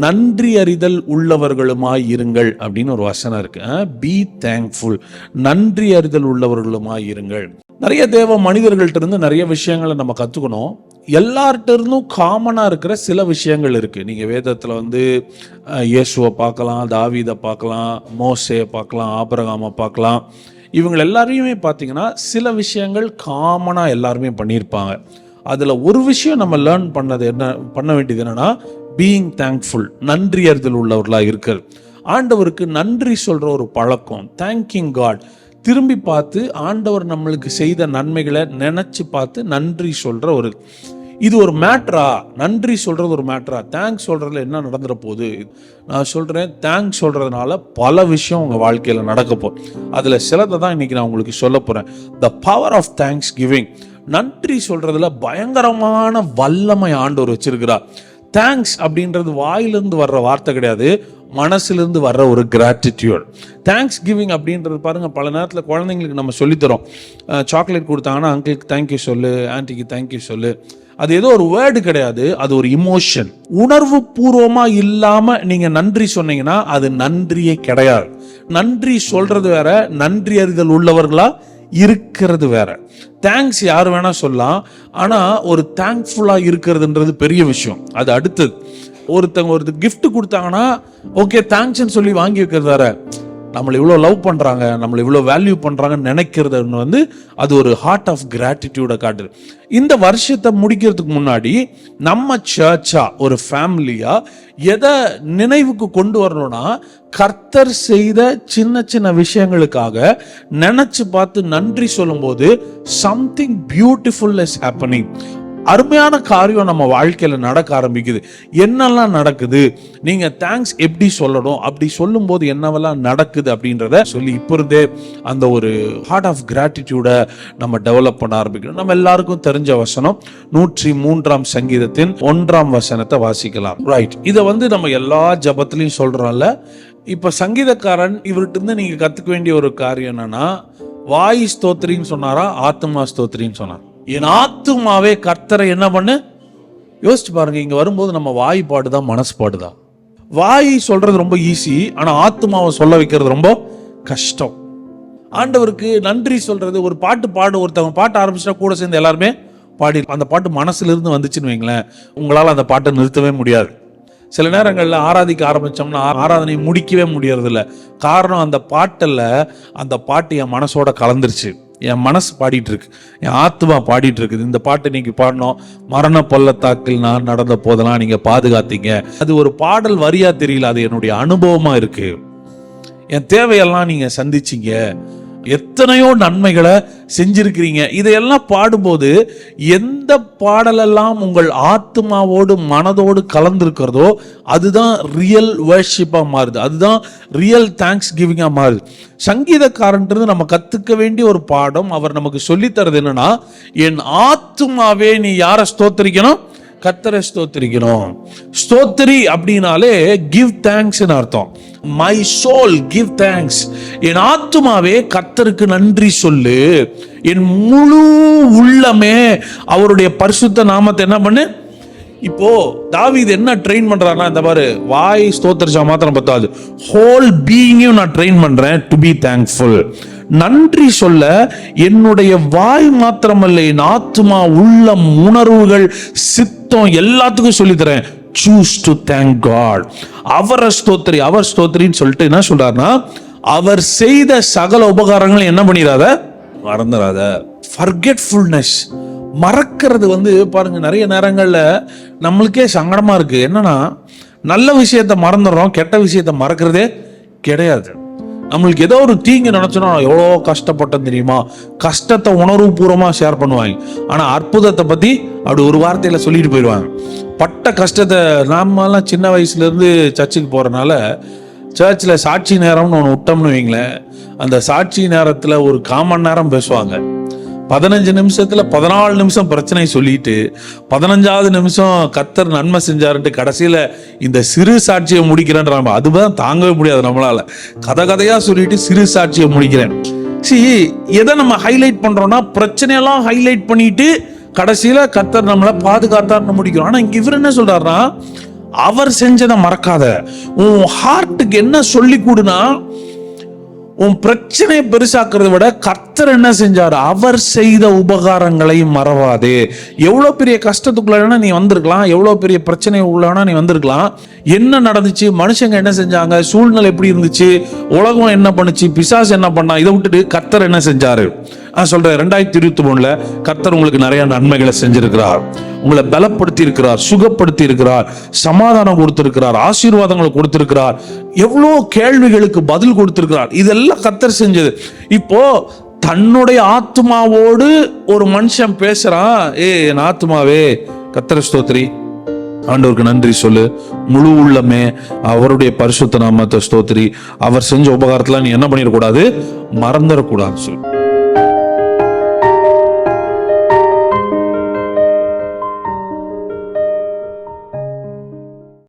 நன்றி அறிதல் உள்ளவர்களுமாய் இருங்கள் அப்படின்னு ஒரு வசனம் இருக்கு. பி தேங்க்ஃபுல் நன்றி அறிதல் உள்ளவர்களுமாய் இருங்கள். நிறைய தேவ மனிதர்கள்ட்ட இருந்து நிறைய விஷயங்களை நம்ம கற்றுக்கணும் எல்லார்ட்ட இருந்தும் காமனாக இருக்கிற சில விஷயங்கள் இருக்குது நீங்கள் வேதத்தில் வந்து இயேசுவை பார்க்கலாம் தாவீதை பார்க்கலாம் மோசையை பார்க்கலாம் ஆபரகாமை பார்க்கலாம். இவங்க எல்லாரையுமே பார்த்தீங்கன்னா சில விஷயங்கள் காமனாக எல்லாருமே பண்ணியிருப்பாங்க. அதில் ஒரு விஷயம் நம்ம லேர்ன் பண்ணது என்ன பண்ண வேண்டியது என்னென்னா பீயிங் தேங்க்ஃபுல் நன்றியறிதல் உள்ளவர்களாக இருக்கிறது ஆண்டவருக்கு நன்றி சொல்கிற ஒரு பழக்கம் தேங்க்யூங் காட் திரும்பி பார்த்து ஆண்டவர் நம்மளுக்கு செய்த நன்மைகளை நினச்சி பார்த்து நன்றி சொல்கிற ஒரு இது ஒரு மேட்ரா நன்றி சொல்கிறது ஒரு மேட்ரா தேங்க்ஸ் சொல்கிறதுல என்ன நடந்துட போகுது? நான் சொல்கிறேன் தேங்க்ஸ் சொல்கிறதுனால பல விஷயம் உங்கள் வாழ்க்கையில் நடக்க போகுது. அதில் சிலதை தான் இன்றைக்கி நான் உங்களுக்கு சொல்ல போகிறேன் the power of thanksgiving நன்றி சொல்கிறதுல பயங்கரமான வல்லமை ஆண்டவர் வச்சிருக்கிறார். தேங்க்ஸ் அப்படின்றது வாயிலிருந்து வர்ற வார்த்தை கிடையாது மனசுலேருந்து வர்ற ஒரு கிராட்டிடியூட் தேங்க்ஸ் கிவிங் அப்படின்றது பாருங்கள் பல நேரத்தில் குழந்தைங்களுக்கு நம்ம சொல்லித்தரோம். சாக்லேட் கொடுத்தாங்கன்னா அங்கிளுக்கு தேங்க்யூ சொல்லு ஆன்ட்டிக்கு தேங்க்யூ சொல்லு. அது ஏதோ ஒரு வேர்டு கிடையாது அது ஒரு இமோஷன் உணர்வு பூர்வமாக இல்லாமல் நீங்கள் நன்றி சொன்னீங்கன்னா அது நன்றியே கிடையாது. நன்றி சொல்கிறது வேற நன்றி அறிதல் இருக்கிறது வேற. தேங்க்ஸ் யார் வேணா சொல்லலாம். ஆனா ஒரு தேங்க்ஃபுல்லா இருக்கிறதுன்றது பெரிய விஷயம். அது அடுத்தது. ஒருத்தங்க ஒரு கிஃப்ட் கொடுத்தாங்கன்னா ஓகே தேங்க்ஸ்ன்னு சொல்லி வாங்கி வைக்கிறது வேற. நம்மளை இவ்வளோ லவ் பண்ணுறாங்க நம்மளை இவ்வளோ வேல்யூ பண்ணுறாங்கன்னு நினைக்கிறது வந்து அது ஒரு ஹார்ட் ஆஃப் கிராட்டிடியூடை காட்டுது. இந்த வருஷத்தை முடிக்கிறதுக்கு முன்னாடி நம்ம சர்ச்சா ஒரு ஃபேமிலியாக எதை நினைவுக்கு கொண்டு வரணும்னா கர்த்தர் செய்த சின்ன சின்ன விஷயங்களுக்காக நினச்சி பார்த்து நன்றி சொல்லும்போது சம்திங் பியூட்டிஃபுல் இஸ் ஹேப்பனிங் அருமையான காரியம் நம்ம வாழ்க்கையில் நடக்க ஆரம்பிக்குது. என்னெல்லாம் நடக்குது? நீங்க தேங்க்ஸ் எப்படி சொல்லணும்? அப்படி சொல்லும்போது என்னவெல்லாம் நடக்குது அப்படின்றத சொல்லி இப்போ இருந்தே அந்த ஒரு ஹார்ட் ஆஃப் கிராட்டிடியூடை நம்ம டெவலப் பண்ண ஆரம்பிக்கணும். நம்ம எல்லாருக்கும் தெரிஞ்ச வசனம் நூற்றி மூன்றாம் சங்கீதத்தின் ஒன்றாம் வசனத்தை வாசிக்கலாம். ரைட் இதை வந்து நம்ம எல்லா ஜபத்துலையும் சொல்றோம்ல. இப்போ சங்கீதக்காரன் இவர்கிட்ட இருந்து நீங்கள் கற்றுக்க வேண்டிய ஒரு காரியம் என்னன்னா வாய் ஸ்தோத்திரின்னு சொன்னாரா ஆத்மா ஸ்தோத்திரின்னு சொன்னார்? என் ஆத்துமாவே கர்த்தரை என்ன பண்ணு? யோசிச்சு பாருங்க இங்கே வரும்போது நம்ம வாய் பாடுதான் மனசு பாடுதா? வாய் சொல்றது ரொம்ப ஈஸி ஆனால் ஆத்மாவை சொல்ல வைக்கிறது ரொம்ப கஷ்டம். ஆண்டவருக்கு நன்றி சொல்றது ஒரு பாட்டு பாடு ஒருத்தவங்க பாட்டு ஆரம்பிச்சா கூட சேர்ந்து எல்லாருமே பாடி அந்த பாட்டு மனசுலேருந்து வந்துச்சுன்னு வைங்களேன் உங்களால் அந்த பாட்டை நிறுத்தவே முடியாது. சில நேரங்களில் ஆராதிக்க ஆரம்பித்தோம்னா ஆராதனை முடிக்கவே முடியறதில்ல. காரணம் அந்த பாட்டில் அந்த பாட்டு என் மனசோட கலந்துருச்சு. என் மனசு பாடிட்டு இருக்கு என் ஆத்மா பாடிட்டு இருக்குது இந்த பாட்டு இன்னைக்கு பாடினோம் மரண பள்ளத்தாக்கில் நான் நடந்த போதெல்லாம் நீங்க பாதுகாத்தீங்க. அது ஒரு பாடல் வரியா தெரியல. அது என்னுடைய அனுபவமா இருக்கு. என் தேவையெல்லாம் நீங்க சந்திச்சீங்க. எத்தனையோ நன்மைகளை செஞ்சிருக்கிறீங்க. இதையெல்லாம் பாடும்போது எந்த பாடலெல்லாம் உங்கள் ஆத்மாவோடு மனதோடு கலந்துருக்கிறதோ அதுதான் ரியல் வேர்ஷிப்பாக மாறுது. அதுதான் ரியல் தேங்க்ஸ் கிவிங்காக மாறுது. சங்கீதக்காரன்றது நம்ம கற்றுக்க வேண்டிய ஒரு பாடம். அவர் நமக்கு சொல்லித்தரது என்னன்னா என் ஆத்மாவே நீ யாரை ஸ்தோத்தரிக்கணும்? கத்தரை ஸ்தோத்திரிக்கணும் ஸ்தோத்திரி அப்படின்னாலே கிவ் தேங்க்ஸ்னு அர்த்தம். மை சோல் கிவ் தேங்க்ஸ் என் ஆத்துமாவே கத்தருக்கு நன்றி சொல்லு. என் முழு உள்ளமே அவருடைய பரிசுத்த நாமத்தை என்ன பண்ணு? இப்போ தாவி இது என்ன ட்ரெயின் பண்றாருன்னா இந்த மாதிரி வாய் ஸ்தோத்திரிச்சா மாத்திரம் பத்தாது. ஹோல் பீயிங்கையும் நான் ட்ரெயின் பண்றேன் டு பி தேங்க்ஃபுல் நன்றி சொல்ல என்னுடைய வாய் மாத்திரமல்ல என் ஆத்மா உள்ளம் உணர்வுகள் மொத்தம் எல்லாத்துக்கும் சொல்லித் தரேன் சூஸ் டு தேங்க் காட் அவரை ஸ்தோத்திரி அவர் ஸ்தோத்திரின்னு சொல்லிட்டு என்ன சொல்றாருன்னா அவர் செய்த சகல உபகாரங்களும் என்ன பண்ணிடாத மறந்துடாத ஃபர்கெட்ஃபுல்னஸ் மறக்கிறது வந்து பாருங்க நிறைய நேரங்களில் நம்மளுக்கே சங்கடமா இருக்கு. என்னன்னா நல்ல விஷயத்த மறந்துடுறோம் கெட்ட விஷயத்த மறக்கிறதே கிடையாது. நம்மளுக்கு ஏதோ ஒரு தீங்கு நினச்சோன்னா எவ்வளோ கஷ்டப்பட்டோம் தெரியுமா? கஷ்டத்தை உணர்வுபூர்வமாக ஷேர் பண்ணுவாங்க. ஆனால் அற்புதத்தை பற்றி அப்படி ஒரு வார்த்தையில் சொல்லிட்டு போயிடுவாங்க. பட்ட கஷ்டத்தை நாமெல்லாம் சின்ன வயசுலேருந்து சர்ச்சுக்கு போகிறனால சர்ச்சில் சாட்சி நேரம்னு ஒன்று விட்டோம்னு வைங்களேன் அந்த சாட்சி நேரத்தில் ஒரு காமன் நேரம் பேசுவாங்க. பதினஞ்சு நிமிஷத்துல பதினாலு நிமிஷம் பிரச்சனை சொல்லிட்டு பதினஞ்சாவது நிமிஷம் கத்தர் நன்மை செஞ்சாருன்ட்டு கடைசியில இந்த சிறு சாட்சியை முடிக்கிறேன்ற நம்ம அதுதான் தாங்கவே முடியாது நம்மளால. கதை கதையா சொல்லிட்டு சிறு சாட்சியை முடிக்கிறேன். சி எதை நம்ம ஹைலைட் பண்றோம்னா பிரச்சனையெல்லாம் ஹைலைட் பண்ணிட்டு கடைசியில கத்தர் நம்மளை பாதுகாத்தார்னு முடிக்கிறோம். ஆனா இங்க இவர் என்ன சொல்றாருன்னா அவர் செஞ்சதை மறக்காத. உன் ஹார்ட்டுக்கு என்ன சொல்லி கூடுனா உன் பிரச்சனையை பெருசாக்குறத விட கர்த்தர் என்ன செஞ்சார்? அவர் செய்த உபகாரங்களை மறவாதே. எவ்வளோ பெரிய கஷ்டத்துக்குள்ள நீ வந்திருக்கலாம். எவ்வளோ பெரிய பிரச்சனை உள்ளனா நீ வந்திருக்கலாம். என்ன நடந்துச்சு? மனுஷங்க என்ன செஞ்சாங்க? சூழ்நிலை எப்படி இருந்துச்சு? உலகம் என்ன பண்ணுச்சு? பிசாஸ் என்ன பண்ணா? இதை விட்டுட்டு கர்த்தர் என்ன செஞ்சாரு? நான் சொல்றேன். ரெண்டாயிரத்தி இருபத்தி மூணுல கர்த்தர் உங்களுக்கு நிறைய நன்மைகளை செஞ்சிருக்கிறார். உங்களை பலப்படுத்தி இருக்கிறார் சுகப்படுத்தி இருக்கிறார் சமாதானம் கொடுத்திருக்கிறார் ஆசீர்வாதங்களை கொடுத்திருக்கிறார் எவ்வளோ கேள்விகளுக்கு பதில் கொடுத்திருக்கிறார். இதெல்லாம் கத்தர் செஞ்சது. இப்போ தன்னுடைய ஆத்மாவோடு ஒரு மனுஷன் பேசுறான் ஏ என் ஆத்மாவே கத்தர ஸ்தோத்ரி ஆண்டவருக்கு நன்றி சொல்லு. முழு உள்ளமே அவருடைய பரிசுத்த நாமத்தை ஸ்தோத்ரி அவர் செஞ்ச உபகாரத்தில் நீ என்ன பண்ணிடக்கூடாது? மறந்துடக்கூடாது சொல்லு.